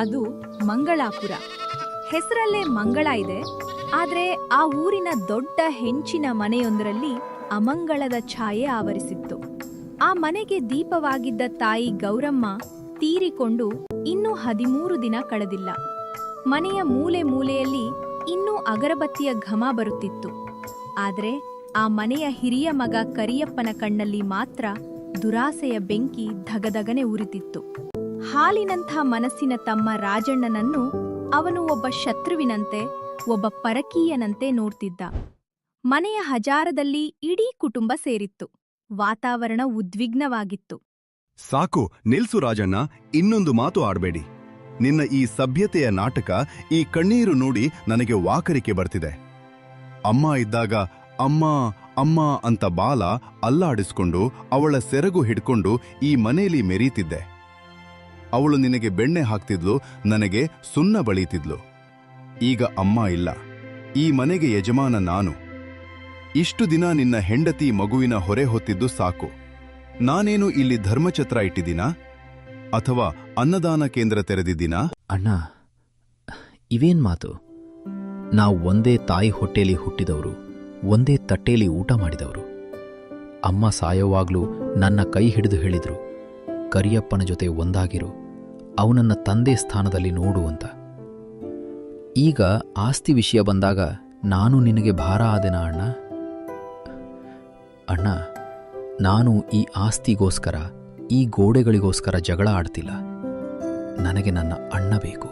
ಅದು ಮಂಗಳಾಪುರ. ಹೆಸರಲ್ಲೇ ಮಂಗಳ ಇದೆ, ಆದರೆ ಆ ಊರಿನ ದೊಡ್ಡ ಹೆಂಚಿನ ಮನೆಯೊಂದರಲ್ಲಿ ಅಮಂಗಳದ ಛಾಯೆ ಆವರಿಸಿತ್ತು. ಆ ಮನೆಗೆ ದೀಪವಾಗಿದ್ದ ತಾಯಿ ಗೌರಮ್ಮ ತೀರಿಕೊಂಡು ಇನ್ನೂ ಹದಿಮೂರು ದಿನ ಕಳೆದಿಲ್ಲ. ಮನೆಯ ಮೂಲೆ ಮೂಲೆಯಲ್ಲಿ ಇನ್ನೂ ಅಗರಬತ್ತಿಯ ಘಮ ಬರುತ್ತಿತ್ತು. ಆದರೆ ಆ ಮನೆಯ ಹಿರಿಯ ಮಗ ಕರಿಯಪ್ಪನ ಕಣ್ಣಲ್ಲಿ ಮಾತ್ರ ದುರಾಸೆಯ ಬೆಂಕಿ ಧಗಧಗನೆ ಉರಿತಿತ್ತು. ಹಾಲಿನಂಥ ಮನಸ್ಸಿನ ತಮ್ಮ ರಾಜಣ್ಣನನ್ನು ಅವನು ಒಬ್ಬ ಶತ್ರುವಿನಂತೆ, ಒಬ್ಬ ಪರಕೀಯನಂತೆ ನೋಡ್ತಿದ್ದ. ಮನೆಯ ಹಜಾರದಲ್ಲಿ ಇಡೀ ಕುಟುಂಬ ಸೇರಿತ್ತು. ವಾತಾವರಣ ಉದ್ವಿಗ್ನವಾಗಿತ್ತು. ಸಾಕು, ನಿಲ್ಸು ರಾಜಣ್ಣ, ಇನ್ನೊಂದು ಮಾತು ಆಡಬೇಡಿ. ನಿನ್ನ ಈ ಸಭ್ಯತೆಯ ನಾಟಕ ಈ ಕಣ್ಣೀರು ನೋಡಿ ನನಗೆ ವಾಕರಿಕೆ ಬರ್ತಿದೆ. ಅಮ್ಮ ಇದ್ದಾಗ, ಅಮ್ಮ ಅಮ್ಮ ಅಂತ ಬಾಲ ಅಲ್ಲಾಡಿಸ್ಕೊಂಡು ಅವಳ ಸೆರಗು ಹಿಡ್ಕೊಂಡು ಈ ಮನೆಯಲ್ಲಿ ಮೆರೀತಿದ್ದೆ. ಅವಳು ನಿನಗೆ ಬೆಣ್ಣೆ ಹಾಕ್ತಿದ್ಲು, ನನಗೆ ಸುಣ್ಣ ಬಳೀತಿದ್ಲು ಈಗ ಅಮ್ಮ ಇಲ್ಲ. ಈ ಮನೆಗೆ ಯಜಮಾನ ನಾನು. ಇಷ್ಟು ದಿನ ನಿನ್ನ ಹೆಂಡತಿ ಮಗುವಿನ ಹೊರೆ ಹೊತ್ತಿದ್ದು ಸಾಕು. ನಾನೇನು ಇಲ್ಲಿ ಧರ್ಮಛತ್ರ ಇಟ್ಟಿದ್ದೀನಾ? ಅಥವಾ ಅನ್ನದಾನ ಕೇಂದ್ರ ತೆರೆದಿದ್ದೀನಾ? ಅಣ್ಣ, ಇವೇನ್ ಮಾತು? ನಾವು ಒಂದೇ ತಾಯಿ ಹೊಟ್ಟೆಯಲ್ಲಿ ಹುಟ್ಟಿದವರು, ಒಂದೇ ತಟ್ಟೆಯಲ್ಲಿ ಊಟ ಮಾಡಿದವರು. ಅಮ್ಮ ಸಾಯೋವಾಗ್ಲೂ ನನ್ನ ಕೈ ಹಿಡಿದು ಹೇಳಿದ್ರು, ಕರಿಯಪ್ಪನ ಜೊತೆ ಒಂದಾಗಿರು. ಅವನನ್ನ ತಂದೆ ಸ್ಥಾನದಲ್ಲಿ ನೋಡುವಂತ ಈಗ ಆಸ್ತಿ ವಿಷಯ ಬಂದಾಗ ನಾನು ನಿನಗೆ ಭಾರ ಆದೆನಾ ಅಣ್ಣ? ಅಣ್ಣ, ನಾನು ಈ ಆಸ್ತಿಗೋಸ್ಕರ, ಈ ಗೋಡೆಗಳಿಗೋಸ್ಕರ ಜಗಳ ಆಡ್ತಿಲ್ಲ. ನನಗೆ ನನ್ನ ಅಣ್ಣ ಬೇಕು.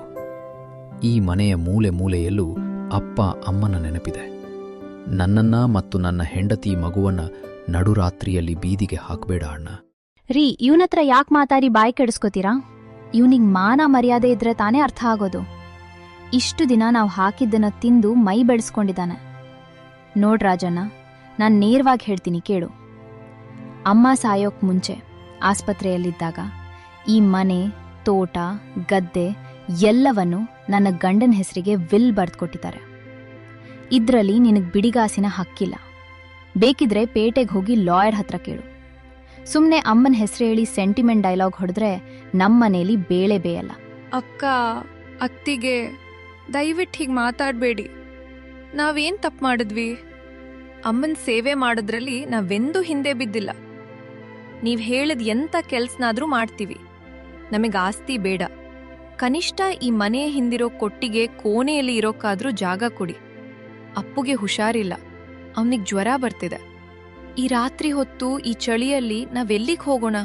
ಈ ಮನೆಯ ಮೂಲೆ ಮೂಲೆಯಲ್ಲೂ ಅಪ್ಪ ಅಮ್ಮನ ನೆನಪಿದೆ. ನನ್ನನ್ನ ಮತ್ತು ನನ್ನ ಹೆಂಡತಿ ಮಗುವನ್ನ ನಡುರಾತ್ರಿಯಲ್ಲಿ ಬೀದಿಗೆ ಹಾಕಬೇಡ ಅಣ್ಣ. ರೀ, ಇವನತ್ರ ಯಾಕೆ ಮಾತಾಡಿ ಬಾಯಿ ಕೆಡಿಸ್ಕೋತೀರಾ? ಇವನಿಗೆ ಮಾನ ಮರ್ಯಾದೆ ಇದ್ರೆ ತಾನೇ ಅರ್ಥ ಆಗೋದು. ಇಷ್ಟು ದಿನ ನಾವು ಹಾಕಿದ್ದನ್ನ ತಿಂದು ಮೈ ಬೆಳೆಸ್ಕೊಂಡಿದ್ದಾನೆ. ನೋಡ್ ರಾಜಣ್ಣ, ನಾನು ನೇರವಾಗಿ ಹೇಳ್ತೀನಿ ಕೇಳು. ಅಮ್ಮ ಸಾಯೋಕ್ ಮುಂಚೆ ಆಸ್ಪತ್ರೆಯಲ್ಲಿದ್ದಾಗ ಈ ಮನೆ, ತೋಟ, ಗದ್ದೆ ಎಲ್ಲವನ್ನು ನನ್ನ ಗಂಡನ ಹೆಸರಿಗೆ ವಿಲ್ ಬರೆದುಕೊಟ್ಟಿದ್ದಾರೆ. ಇದರಲ್ಲಿ ನಿನಗೆ ಬಿಡಿಗಾಸಿನ ಹಕ್ಕಿಲ್ಲ. ಬೇಕಿದ್ರೆ ಪೇಟೆಗೆ ಹೋಗಿ ಲಾಯರ್ ಹತ್ರ ಕೇಳು. ಸುಮ್ನೆ ಅಮ್ಮನ ಹೆಸರು ಹೇಳಿ ಸೆಂಟಿಮೆಂಟ್ ಡೈಲಾಗ್ ಹೊಡೆದ್ರೆ ನಮ್ಮನೇಲಿ ಬೇಳೆ ಬೇಯಲ್ಲ. ಅಕ್ಕ, ಅತ್ತಿಗೆ, ದಯವಿಟ್ಟು ಹೀಗೆ ಮಾತಾಡಬೇಡಿ. ನಾವೇನ್ ತಪ್ಪು ಮಾಡಿದ್ವಿ? ಅಮ್ಮನ ಸೇವೆ ಮಾಡೋದ್ರಲ್ಲಿ ನಾವೆಂದೂ ಹಿಂದೆ ಬಿದ್ದಿಲ್ಲ. ನೀವು ಹೇಳಿದ ಎಂಥ ಕೆಲ್ಸನಾದ್ರೂ ಮಾಡ್ತೀವಿ. ನಮಗೆ ಆಸ್ತಿ ಬೇಡ. ಕನಿಷ್ಠ ಈ ಮನೆ ಹಿಂದಿರೋ ಕೊಟ್ಟಿಗೆ ಕೋಣೆಯಲ್ಲಿ ಇರೋಕ್ಕಾದ್ರೂ ಜಾಗ ಕೊಡಿ. ಅಪ್ಪುಗೆ ಹುಷಾರಿಲ್ಲ. ಅವನಿಗೆ ಜ್ವರ ಬರ್ತಿದೆ. ಈ ರಾತ್ರಿ ಹೊತ್ತು ಈ ಚಳಿಯಲ್ಲಿ ನಾವೆಲ್ಲಿಗೆ ಹೋಗೋಣ?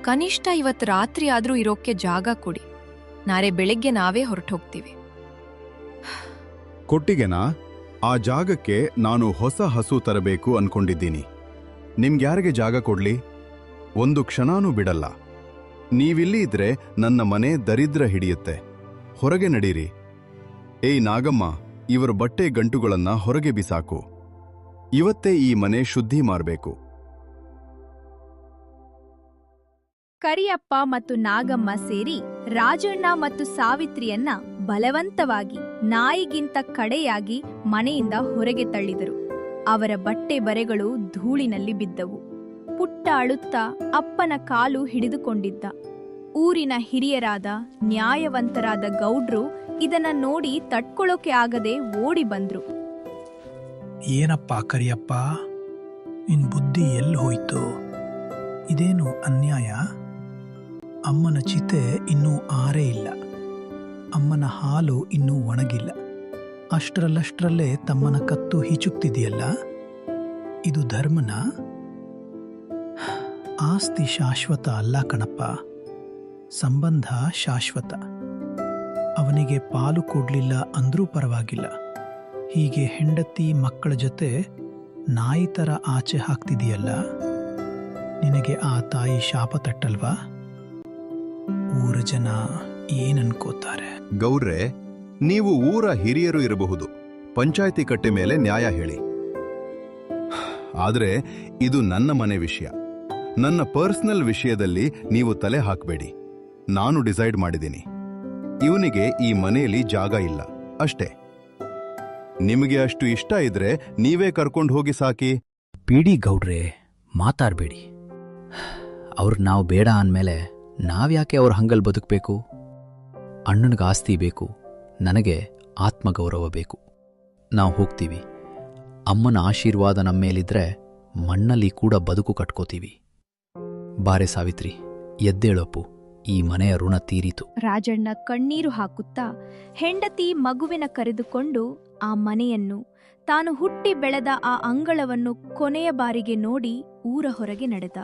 ಕನಿಷ್ಠ ಇವತ್ತು ರಾತ್ರಿ ಆದರೂ ಇರೋಕ್ಕೆ ಜಾಗ ಕೊಡಿ. ನಾಳೆ ಬೆಳಗ್ಗೆ ನಾವೇ ಹೊರಟೋಗ್ತೀವಿ. ಕೊಟ್ಟಿಗೆನಾ? ಆ ಜಾಗಕ್ಕೆ ನಾನು ಹೊಸ ಹಸು ತರಬೇಕು ಅನ್ಕೊಂಡಿದ್ದೀನಿ. ನಿಮ್ಗ್ಯಾರಿಗೆ ಜಾಗ ಕೊಡ್ಲಿ? ಒಂದು ಕ್ಷಣನೂ ಬಿಡಲ್ಲ. ನೀವಿಲ್ಲಿ ಇದ್ರೆ ನನ್ನ ಮನೆ ದರಿದ್ರ ಹಿಡಿಯುತ್ತೆ. ಹೊರಗೆ ನಡೀರಿ. ಏಯ್ ನಾಗಮ್ಮ, ಇವರ ಬಟ್ಟೆ ಗಂಟುಗಳನ್ನ ಹೊರಗೆ ಬಿಸಾಕು. ಇವತ್ತೇ ಈ ಮನೆ ಶುದ್ಧಿ ಮಾಡಬೇಕು. ಕರಿಯಪ್ಪ ಮತ್ತು ನಾಗಮ್ಮ ಸೇರಿ ರಾಜಣ್ಣ ಮತ್ತು ಸಾವಿತ್ರಿಯನ್ನ ಬಲವಂತವಾಗಿ, ನಾಯಿಗಿಂತ ಕಡೆಯಾಗಿ ಮನೆಯಿಂದ ಹೊರಗೆ ತಳ್ಳಿದರು. ಅವರ ಬಟ್ಟೆ ಬರೆಗಳು ಧೂಳಿನಲ್ಲಿ ಬಿದ್ದವು. ಪುಟ್ಟ ಅಳುತ್ತ ಅಪ್ಪನ ಕಾಲು ಹಿಡಿದುಕೊಂಡಿದ್ದ. ಊರಿನ ಹಿರಿಯರಾದ ನ್ಯಾಯವಂತರಾದ ಗೌಡ್ರು ಇದನ್ನ ನೋಡಿ ತಟ್ಕೊಳ್ಳೋಕೆ ಆಗದೆ ಓಡಿ ಬಂದ್ರು. ಏನಪ್ಪ ಕರಿಯಪ್ಪ? ನಿನ್ ಬುದ್ಧಿ ಎಲ್ಲಿ ಹೋಯ್ತು? ಇದೇನು ಅನ್ಯಾಯ? ಅಮ್ಮನ ಚಿತೆ ಇನ್ನೂ ಆರೇ ಇಲ್ಲ. ಅಮ್ಮನ ಹಾಲು ಇನ್ನೂ ಒಣಗಿಲ್ಲ. ಅಷ್ಟರಲ್ಲಷ್ಟರಲ್ಲೇ ತಮ್ಮನ ಕತ್ತು ಹಿಚುಕ್ತಿದೆಯಲ್ಲ? ಇದು ಧರ್ಮನ? ಆಸ್ತಿ ಶಾಶ್ವತ ಅಲ್ಲ ಕಣಪ್ಪ. ಸಂಬಂಧ ಶಾಶ್ವತ. ಅವನಿಗೆ ಪಾಲು ಕೊಡಲಿಲ್ಲ ಅಂದರೂ ಪರವಾಗಿಲ್ಲ. ಹೀಗೆ ಹೆಂಡತಿ ಮಕ್ಕಳ ಜೊತೆ ನಾಯಿ ಥರ ಆಚೆ ಹಾಕ್ತಿದೆಯಲ್ಲ? ನಿನಗೆ ಆ ತಾಯಿ ಶಾಪ ತಟ್ಟಲ್ವಾ? ಊರ ಜನ ಏನನ್ಕೋತಾರೆ ಗೌರ್ರೆ, ನೀವು ಊರ ಹಿರಿಯರು ಇರಬಹುದು. ಪಂಚಾಯತಿ ಕಟ್ಟೆ ಮೇಲೆ ನ್ಯಾಯ ಹೇಳಿ. ಆದರೆ ಇದು ನನ್ನ ಮನೆ ವಿಷಯ. ನನ್ನ ಪರ್ಸನಲ್ ವಿಷಯದಲ್ಲಿ ನೀವು ತಲೆ ಹಾಕಬೇಡಿ. ನಾನು ಡಿಸೈಡ್ ಮಾಡಿದ್ದೀನಿ. ಇವನಿಗೆ ಈ ಮನೆಯಲ್ಲಿ ಜಾಗ ಇಲ್ಲ. ಅಷ್ಟೇ. ನಿಮಗೆ ಅಷ್ಟು ಇಷ್ಟ ಇದ್ರೆ ನೀವೇ ಕರ್ಕೊಂಡು ಹೋಗಿ ಸಾಕಿ. ಪಿಡಿ ಗೌಡ್ರೆ, ಮಾತಾಡ್ಬೇಡಿ. ಅವ್ರು ನಾವು ಬೇಡ ಅಂದಮೇಲೆ ನಾವ್ಯಾಕೆ ಅವ್ರ ಹಂಗಲ್ ಬದುಕಬೇಕು? ಅಣ್ಣನಿಗೆ ಆಸ್ತಿ ಬೇಕು, ನನಗೆ ಆತ್ಮಗೌರವ ಬೇಕು. ನಾವು ಹೋಗ್ತೀವಿ. ಅಮ್ಮನ ಆಶೀರ್ವಾದ ನಮ್ಮ ಮೇಲಿದ್ರೆ ಮಣ್ಣಲ್ಲಿ ಕೂಡ ಬದುಕು ಕಟ್ಕೋತೀವಿ. ಬಾರೆ ಸಾವಿತ್ರಿ, ಎದ್ದೇಳಪ್ಪು. ಈ ಮನೆಯ ಋಣ ತೀರಿತು. ರಾಜಣ್ಣ ಕಣ್ಣೀರು ಹಾಕುತ್ತಾ ಹೆಂಡತಿ ಮಗುವಿನ ಕರೆದುಕೊಂಡು ಆ ಮನೆಯನ್ನು ತಾನು ಹುಟ್ಟಿ ಬೆಳೆದ ಆ ಅಂಗಳವನ್ನು ಕೊನೆಯ ಬಾರಿಗೆ ನೋಡಿ ಊರ ಹೊರಗೆ ನಡೆದ.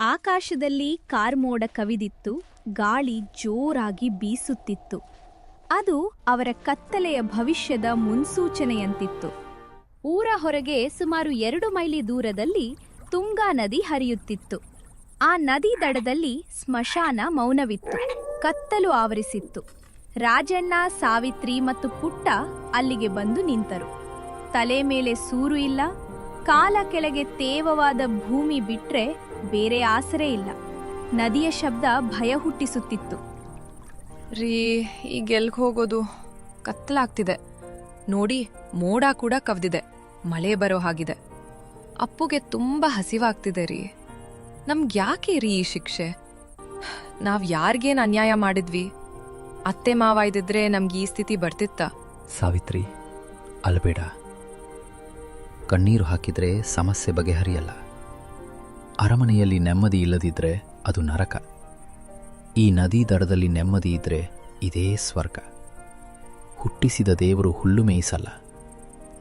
ಆಕಾಶದಲ್ಲಿ ಕಾರ್ಮೋಡ ಕವಿದಿತ್ತು, ಗಾಳಿ ಜೋರಾಗಿ ಬೀಸುತ್ತಿತ್ತು. ಅದು ಅವರ ಕತ್ತಲೆಯ ಭವಿಷ್ಯದ ಮುನ್ಸೂಚನೆಯಂತಿತ್ತು. ಊರ ಹೊರಗೆ ಸುಮಾರು ಎರಡು ಮೈಲಿ ದೂರದಲ್ಲಿ ತುಂಗಾ ನದಿ ಹರಿಯುತ್ತಿತ್ತು. ಆ ನದಿ ದಡದಲ್ಲಿ ಸ್ಮಶಾನ ಮೌನವಿತ್ತು. ಕತ್ತಲು ಆವರಿಸಿತ್ತು. ರಾಜಣ್ಣ, ಸಾವಿತ್ರಿ ಮತ್ತು ಪುಟ್ಟ ಅಲ್ಲಿಗೆ ಬಂದು ನಿಂತರು. ತಲೆ ಮೇಲೆ ಸೂರು ಇಲ್ಲ. ಕಾಲ ಕೆಳಗೆ ತೇವವಾದ ಭೂಮಿ ಬಿಟ್ರೆ ಬೇರೆ ಆಸರೆ ಇಲ್ಲ. ನದಿಯ ಶಬ್ದ ಭಯ ಹುಟ್ಟಿಸುತ್ತಿತ್ತು. ರೀ, ಈಗ ಎಲ್ಗೆ ಹೋಗೋದು? ಕತ್ತಲಾಗ್ತಿದೆ. ನೋಡಿ, ಮೋಡ ಕೂಡ ಕವ್ದಿದೆ. ಮಳೆ ಬರೋ ಹಾಗಿದೆ. ಅಪ್ಪುಗೆ ತುಂಬಾ ಹಸಿವಾಗ್ತಿದೆ ರೀ. ನಮ್ಗ್ ಯಾಕೆ ರೀ ಈ ಶಿಕ್ಷೆ? ನಾವ್ ಯಾರಿಗೇನು ಅನ್ಯಾಯ ಮಾಡಿದ್ವಿ? ಅತ್ತೆ ಮಾವ ಇದ್ದಿದ್ರೆ ನಮ್ಗೆ ಈ ಸ್ಥಿತಿ ಬರ್ತಿತ್ತ? ಸಾವಿತ್ರಿ, ಅಲ್ಬೇಡ. ಕಣ್ಣೀರು ಹಾಕಿದ್ರೆ ಸಮಸ್ಯೆ ಬಗೆಹರಿಯಲ್ಲ. ಅರಮನೆಯಲ್ಲಿ ನೆಮ್ಮದಿ ಇಲ್ಲದಿದ್ರೆ ಅದು ನರಕ. ಈ ನದಿ ದಡದಲ್ಲಿ ನೆಮ್ಮದಿ ಇದ್ರೆ ಇದೇ ಸ್ವರ್ಗ. ಹುಟ್ಟಿಸಿದ ದೇವರು ಹುಲ್ಲು ಮೇಯಿಸಲ್ಲ.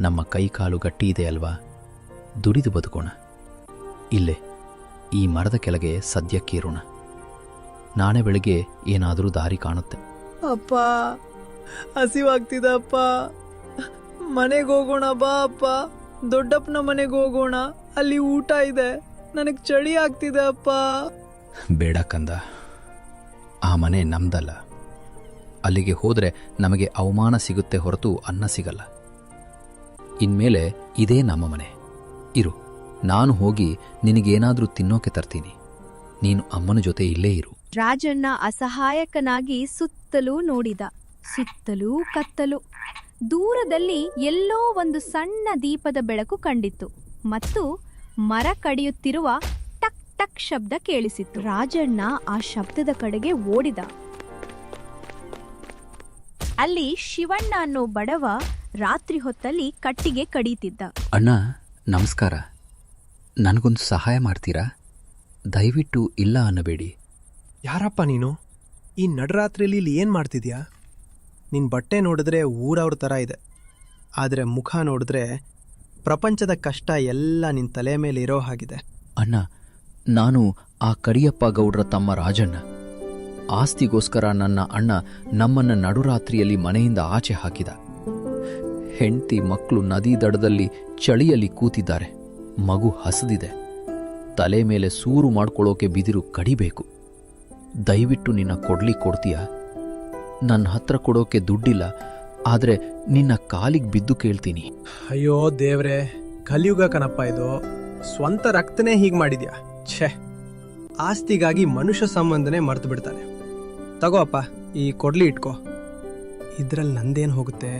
ನಮ್ಮ ಕೈಕಾಲು ಗಟ್ಟಿ ಇದೆ ಅಲ್ವಾ? ದುಡಿದು ಬದುಕೋಣ. ಇಲ್ಲೇ ಈ ಮರದ ಕೆಳಗೆ ಸದ್ಯಕ್ಕೇರೋಣ ನಾಳೆ ಬೆಳಿಗ್ಗೆ ಏನಾದರೂ ದಾರಿ ಕಾಣುತ್ತೆ. ಅಪ್ಪ ಹಸಿವಾಗ್ತಿದಪ್ಪ ಮನೆಗೆ ಹೋಗೋಣ ಬಾ ಅಪ್ಪ. ದೊಡ್ಡಪ್ಪನ ಮನೆಗೆ ಹೋಗೋಣ. ಅಲ್ಲಿ ಊಟ ಇದೆ. ನನಗೆ ಚಳಿ ಆಗ್ತಿದೆ ಅಪ್ಪ. ಬೇಡ ಕಂದ. ಆ ಮನೆ ನಮ್ದಲ್ಲ. ಅಲ್ಲಿಗೆ ಹೋದರೆ ನಮಗೆ ಅವಮಾನ ಸಿಗುತ್ತೆ ಹೊರತು ಅನ್ನ ಸಿಗಲ್ಲ. ಇನ್ಮೇಲೆ ಇದೇ ನಮ್ಮ ಮನೆ. ಇರು ನಾನು ಹೋಗಿ ನಿನಗೇನಾದರೂ ತಿನ್ನೋಕೆ ತರ್ತೀನಿ. ನೀನು ಅಮ್ಮನ ಜೊತೆ ಇಲ್ಲೇ ಇರು. ರಾಜಣ್ಣ ಅಸಹಾಯಕನಾಗಿ ಸುತ್ತಲೂ ನೋಡಿದ ಸುತ್ತಲೂ ಕತ್ತಲು. ದೂರದಲ್ಲಿ ಎಲ್ಲೋ ಒಂದು ಸಣ್ಣ ದೀಪದ ಬೆಳಕು ಕಂಡಿತ್ತು ಮತ್ತು ಮರ ಕಡಿಯುತ್ತಿರುವ ಟಕ್ ಟಕ್ ಶಬ್ದ ಕೇಳಿಸಿತ್ತು. ರಾಜಣ್ಣ ಆ ಶಬ್ದದ ಕಡೆಗೆ ಓಡಿದ. ಅಲ್ಲಿ ಶಿವಣ್ಣ ಅನ್ನೋ ಬಡವ ರಾತ್ರಿ ಹೊತ್ತಲ್ಲಿ ಕಟ್ಟಿಗೆ ಕಡೀತಿದ್ದ. ಅಣ್ಣ ನಮಸ್ಕಾರ. ನನಗೊಂದು ಸಹಾಯ ಮಾಡ್ತೀರಾ? ದಯವಿಟ್ಟು ಇಲ್ಲ ಅನ್ನಬೇಡಿ. ಯಾರಪ್ಪ ನೀನು? ಈ ನಡರಾತ್ರಿಲಿ ಇಲ್ಲಿ ಏನು ಮಾಡ್ತಿದ್ಯಾ? ನಿನ್ನ ಬಟ್ಟೆ ನೋಡಿದ್ರೆ ಊರವ್ರ ಥರ ಇದೆ. ಆದರೆ ಮುಖ ನೋಡಿದ್ರೆ ಪ್ರಪಂಚದ ಕಷ್ಟ ಎಲ್ಲ ನಿನ್ನ ತಲೆ ಮೇಲೆ ಇರೋ ಹಾಗಿದೆ. ಅಣ್ಣ ನಾನು ಆ ಕರಿಯಪ್ಪ ಗೌಡ್ರ ತಮ್ಮ ರಾಜಣ್ಣ. ಆಸ್ತಿಗೋಸ್ಕರ ನನ್ನ ಅಣ್ಣ ನಮ್ಮನ್ನ ನಡುರಾತ್ರಿಯಲ್ಲಿ ಮನೆಯಿಂದ ಆಚೆ ಹಾಕಿದ. ಹೆಂಡ್ತಿ ಮಕ್ಕಳು ನದಿ ದಡದಲ್ಲಿ ಚಳಿಯಲ್ಲಿ ಕೂತಿದ್ದಾರೆ. ಮಗು ಹಸದಿದೆ. ತಲೆ ಮೇಲೆ ಸೂರು ಮಾಡ್ಕೊಳ್ಳೋಕೆ ಬಿದಿರು ಕಡಿಬೇಕು. ದಯವಿಟ್ಟು ನಿನ್ನ ಕೊಡ್ಲಿ ಕೊಡ್ತೀಯಾ? ನನ್ನ ಹತ್ರ ಕೊಡೋಕೆ ದುಡ್ಡಿಲ್ಲ, ಆದರೆ ನಿನ್ನ ಕಾಲಿಗೆ ಬಿದ್ದು ಕೇಳ್ತೀನಿ. ಅಯ್ಯೋ ದೇವ್ರೆ, ಕಲಿಯುಗ ಕನಪ್ಪ ಇದು. ಸ್ವಂತ ರಕ್ತನೇ ಹೀಗೆ ಮಾಡಿದ್ಯಾ? ಛೇ. ಆಸ್ತಿಗಾಗಿ ಮನುಷ್ಯ ಸಂಬಂಧನೇ ಮರೆತು ಬಿಡ್ತಾನೆ. ತಗೋ ಅಪ್ಪ, ಈ ಕೊಡ್ಲಿ ಇಟ್ಕೋ. ಇದ್ರಲ್ಲಿ ನಂದೇನು ಹೋಗುತ್ತೆ?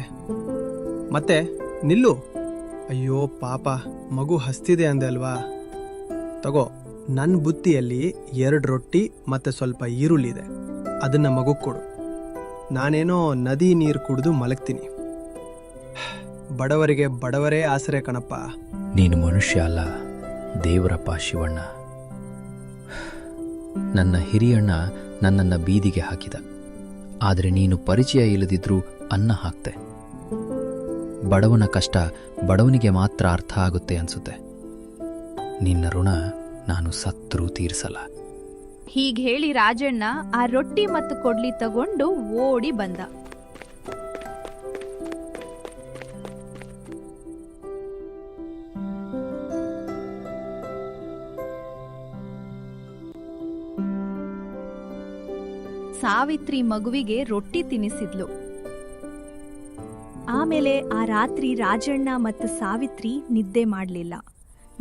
ಮತ್ತೆ ನಿಲ್ಲು. ಅಯ್ಯೋ ಪಾಪ, ಮಗು ಹಸ್ತಿದೆ ಅಂದೆ ಅಲ್ವಾ? ತಗೋ ನನ್ನ ಬುತ್ತಿಯಲ್ಲಿ ಎರಡು ರೊಟ್ಟಿ ಮತ್ತೆ ಸ್ವಲ್ಪ ಈರುಳ್ಳಿ ಇದೆ. ಅದನ್ನ ಮಗು ಕೊಡು. ನಾನೇನೋ ನದಿ ನೀರು ಕುಡಿದು ಮಲಗ್ತೀನಿ. ಬಡವರಿಗೆ ಬಡವರೇ ಆಸರೆ ಕಣಪ್ಪ. ನೀನು ಮನುಷ್ಯ ಅಲ್ಲ, ದೇವರಪ್ಪ ಶಿವಣ್ಣ. ನನ್ನ ಹಿರಿಯಣ್ಣ ನನ್ನನ್ನ ಬೀದಿಗೆ ಹಾಕಿದ. ಆದರೆ ನೀನು ಪರಿಚಯ ಇಲ್ಲದಿದ್ರೂ ಅನ್ನ ಹಾಕ್ತೆ. ಬಡವನ ಕಷ್ಟ ಬಡವನಿಗೆ ಮಾತ್ರ ಅರ್ಥ ಆಗುತ್ತೆ ಅನ್ಸುತ್ತೆ. ನಿನ್ನ ಋಣ ನಾನು ಸತ್ರೂ ತೀರಿಸಲ್ಲ. ಹೀಗೆ ಹೇಳಿ ರಾಜಣ್ಣ ಆ ರೊಟ್ಟಿ ಮತ್ತು ಕೊಡ್ಲಿ ತಗೊಂಡು ಓಡಿ ಬಂದ. ಸಾವಿತ್ರಿ ಮಗುವಿಗೆ ರೊಟ್ಟಿ ತಿನ್ನಿಸಿದ್ಲು. ಆಮೇಲೆ ಆ ರಾತ್ರಿ ರಾಜಣ್ಣ ಮತ್ತು ಸಾವಿತ್ರಿ ನಿದ್ದೆ ಮಾಡಲಿಲ್ಲ.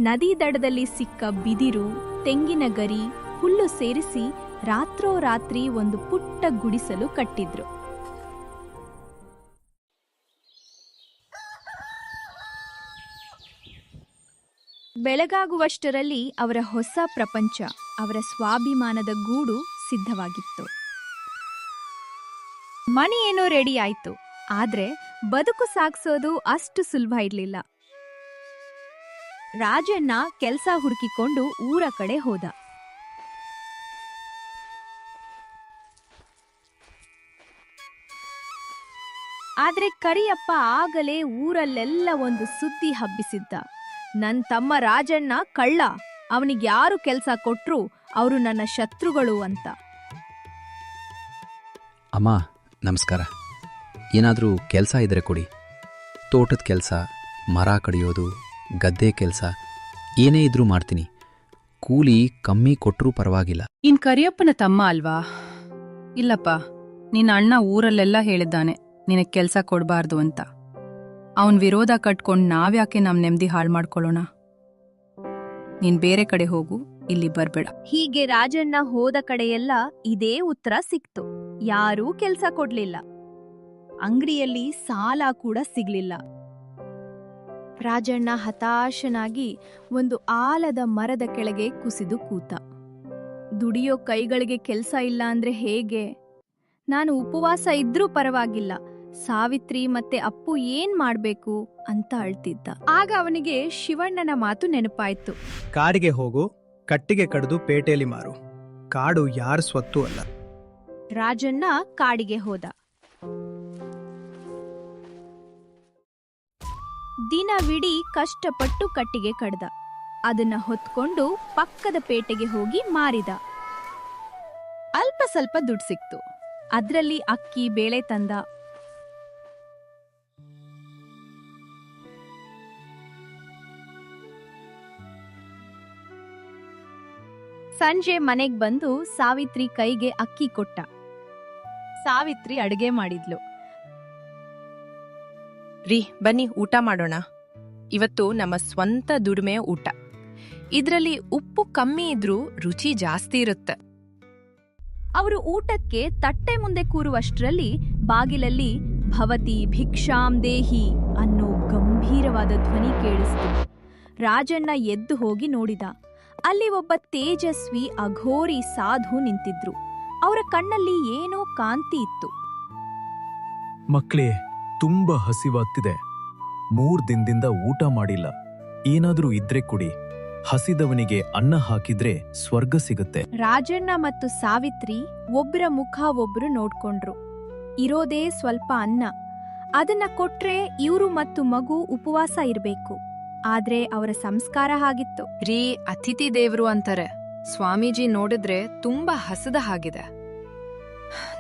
ನದಿ ದಡದಲ್ಲಿ ಸಿಕ್ಕ ಬಿದಿರು, ತೆಂಗಿನ ಗರಿ, ಹುಲ್ಲು ಸೇರಿಸಿ ರಾತ್ರೋ ರಾತ್ರಿ ಒಂದು ಪುಟ್ಟ ಗುಡಿಸಲು ಕಟ್ಟಿದ್ರು. ಬೆಳಗಾಗುವಷ್ಟರಲ್ಲಿ ಅವರ ಹೊಸ ಪ್ರಪಂಚ, ಅವರ ಸ್ವಾಭಿಮಾನದ ಗೂಡು ಸಿದ್ಧವಾಗಿತ್ತು. ಮನೆಯೇನೋ ರೆಡಿ ಆಯ್ತು. ಆದ್ರೆ ಬದುಕು ಸಾಗಿಸೋದು ಅಷ್ಟು ಸುಲಭ ಇರ್ಲಿಲ್ಲ. ರಾಜಣ್ಣ ಕೆಲಸ ಹುಡುಕಿಕೊಂಡು ಊರ ಕಡೆ ಹೋದ. ಆದ್ರೆ ಕರಿಯಪ್ಪ ಆಗಲೇ ಊರಲ್ಲೆಲ್ಲ ಒಂದು ಸುದ್ದಿ ಹಬ್ಬಿಸಿದ್ದ. ನನ್ ತಮ್ಮ ರಾಜಣ್ಣ ಕಳ್ಳ, ಅವನಿಗೆ ಯಾರು ಕೆಲಸ ಕೊಟ್ರು ಅವರು ನನ್ನ ಶತ್ರುಗಳು ಅಂತ. ಅಮ್ಮ, ನಮಸ್ಕಾರ. ಏನಾದರೂ ಕೆಲಸ ಇದ್ದರೆ ಕೊಡಿ. ತೋಟದ ಕೆಲಸ ಮರ ಕಡಿಯೋದು ಗದ್ದೆ ಕೆಲಸ ಏನೇ ಇದ್ರೂ ಮಾಡ್ತೀನಿ. ಕೂಲಿ ಕಮ್ಮಿ ಕೊಟ್ಟರೂ ಪರವಾಗಿಲ್ಲ. ಇನ್ ಕರಿಯಪ್ಪನ ತಮ್ಮ ಅಲ್ವಾ? ಇಲ್ಲಪ್ಪ ನಿನ್ನ ಅಣ್ಣ ಊರಲ್ಲೆಲ್ಲ ಹೇಳಿದ್ದಾನೆ ನಿನಗೆ ಕೆಲಸ ಕೊಡಬಾರ್ದು ಅಂತ. ಅವನ್ ವಿರೋಧ ಕಟ್ಕೊಂಡು ನಾವ್ಯಾಕೆ ನಮ್ ನೆಮ್ಮದಿ ಹಾಳು ಮಾಡ್ಕೊಳ್ಳೋಣ? ನೀನ್ ಬೇರೆ ಕಡೆ ಹೋಗು ಇಲ್ಲಿ ಬರ್ಬೇಡ. ಹೀಗೆ ರಾಜಣ್ಣ ಹೋದ ಕಡೆಯೆಲ್ಲ ಇದೇ ಉತ್ತರ ಸಿಕ್ತು. ಯಾರೂ ಕೆಲಸ ಕೊಡ್ಲಿಲ್ಲ. ಅಂಗಡಿಯಲ್ಲಿ ಸಾಲ ಕೂಡ ಸಿಗ್ಲಿಲ್ಲ. ರಾಜಣ್ಣ ಹತಾಶನಾಗಿ ಒಂದು ಆಲದ ಮರದ ಕೆಳಗೆ ಕುಸಿದು ಕೂತ. ದುಡಿಯೋ ಕೈಗಳಿಗೆ ಕೆಲಸ ಇಲ್ಲ ಅಂದ್ರೆ ಹೇಗೆ? ನಾನು ಉಪವಾಸ ಇದ್ರೂ ಪರವಾಗಿಲ್ಲ. ಸಾವಿತ್ರಿ ಮತ್ತೆ ಅಪ್ಪು ಏನ್ ಮಾಡ್ಬೇಕು ಅಂತ ಅಳ್ತಿದ್ದ. ಆಗ ಅವನಿಗೆ ಶಿವಣ್ಣನ ಮಾತು ನೆನಪಾಯ್ತು. ಕಾಡಿಗೆ ಹೋಗು ಕಟ್ಟಿಗೆ ಕಡಿದು ಪೇಟೆಯಲ್ಲಿ ಮಾರು. ಕಾಡು ಯಾರ ಸ್ವತ್ತು ಅಲ್ಲ. ರಾಜಣ್ಣ ಕಾಡಿಗೆ ಹೋದ. ದಿನವಿಡೀ ಕಷ್ಟಪಟ್ಟು ಕಟ್ಟಿಗೆ ಕಡ್ದ. ಅದನ್ನ ಹೊತ್ಕೊಂಡು ಪಕ್ಕದ ಪೇಟೆಗೆ ಹೋಗಿ ಮಾರಿದ. ಅಲ್ಪ ಸ್ವಲ್ಪ ದುಡ್ಡು ಸಿಕ್ತು. ಅದರಲ್ಲಿ ಅಕ್ಕಿ, ಬೇಳೆ ತಂದ. ಸಂಜೆ ಮನೆಗ್ ಬಂದು ಸಾವಿತ್ರಿ ಕೈಗೆ ಅಕ್ಕಿ ಕೊಟ್ಟ. ಸಾವಿತ್ರಿ ಅಡುಗೆ ಮಾಡಿದ್ಲು. ರೀ ಬನ್ನಿ ಊಟ ಮಾಡೋಣ. ಇವತ್ತು ನಮ್ಮ ಸ್ವಂತ ದುಡಿಮೆಯ ಊಟ. ಇದರಲ್ಲಿ ಉಪ್ಪು ಕಮ್ಮಿ ಇದ್ರೂ ರುಚಿ ಜಾಸ್ತಿ ಇರುತ್ತೆ. ಅವರು ಊಟಕ್ಕೆ ತಟ್ಟೆ ಮುಂದೆ ಕೂರುವಷ್ಟರಲ್ಲಿ ಬಾಗಿಲಲ್ಲಿ ಭವತಿ ಭಿಕ್ಷಾಂ ದೇಹಿ ಅನ್ನೋ ಗಂಭೀರವಾದ ಧ್ವನಿ ಕೇಳಿಸ್ತು. ರಾಜಣ್ಣ ಎದ್ದು ಹೋಗಿ ನೋಡಿದ. ಅಲ್ಲಿ ಒಬ್ಬ ತೇಜಸ್ವಿ ಅಘೋರಿ ಸಾಧು ನಿಂತಿದ್ರು. ಅವರ ಕಣ್ಣಲ್ಲಿ ಏನೋ ಕಾಂತಿ ಇತ್ತು. ಮಕ್ಳೇ ತುಂಬಾ ಹಸಿವಾಗ್ತಿದೆ. ಮೂರ್ ದಿನದಿಂದ ಊಟ ಮಾಡಿಲ್ಲ. ಏನಾದ್ರೂ ಇದ್ರೆ ಕುಡಿ. ಹಸಿದವನಿಗೆ ಅನ್ನ ಹಾಕಿದ್ರೆ ಸ್ವರ್ಗ ಸಿಗುತ್ತೆ. ರಾಜಣ್ಣ ಮತ್ತು ಸಾವಿತ್ರಿ ಒಬ್ರ ಮುಖ ಒಬ್ರು ನೋಡ್ಕೊಂಡ್ರು. ಇರೋದೇ ಸ್ವಲ್ಪ ಅನ್ನ. ಅದನ್ನ ಕೊಟ್ರೆ ಇವ್ರು ಮತ್ತು ಮಗು ಉಪವಾಸ ಇರಬೇಕು. ಆದ್ರೆ ಅವರ ಸಂಸ್ಕಾರ ಹಾಗಿತ್ತು. ರೀ ಅತಿಥಿ ದೇವ್ರು ಅಂತಾರೆ. ಸ್ವಾಮೀಜಿ ನೋಡಿದ್ರೆ ತುಂಬಾ ಹಸದ ಹಾಗಿದೆ.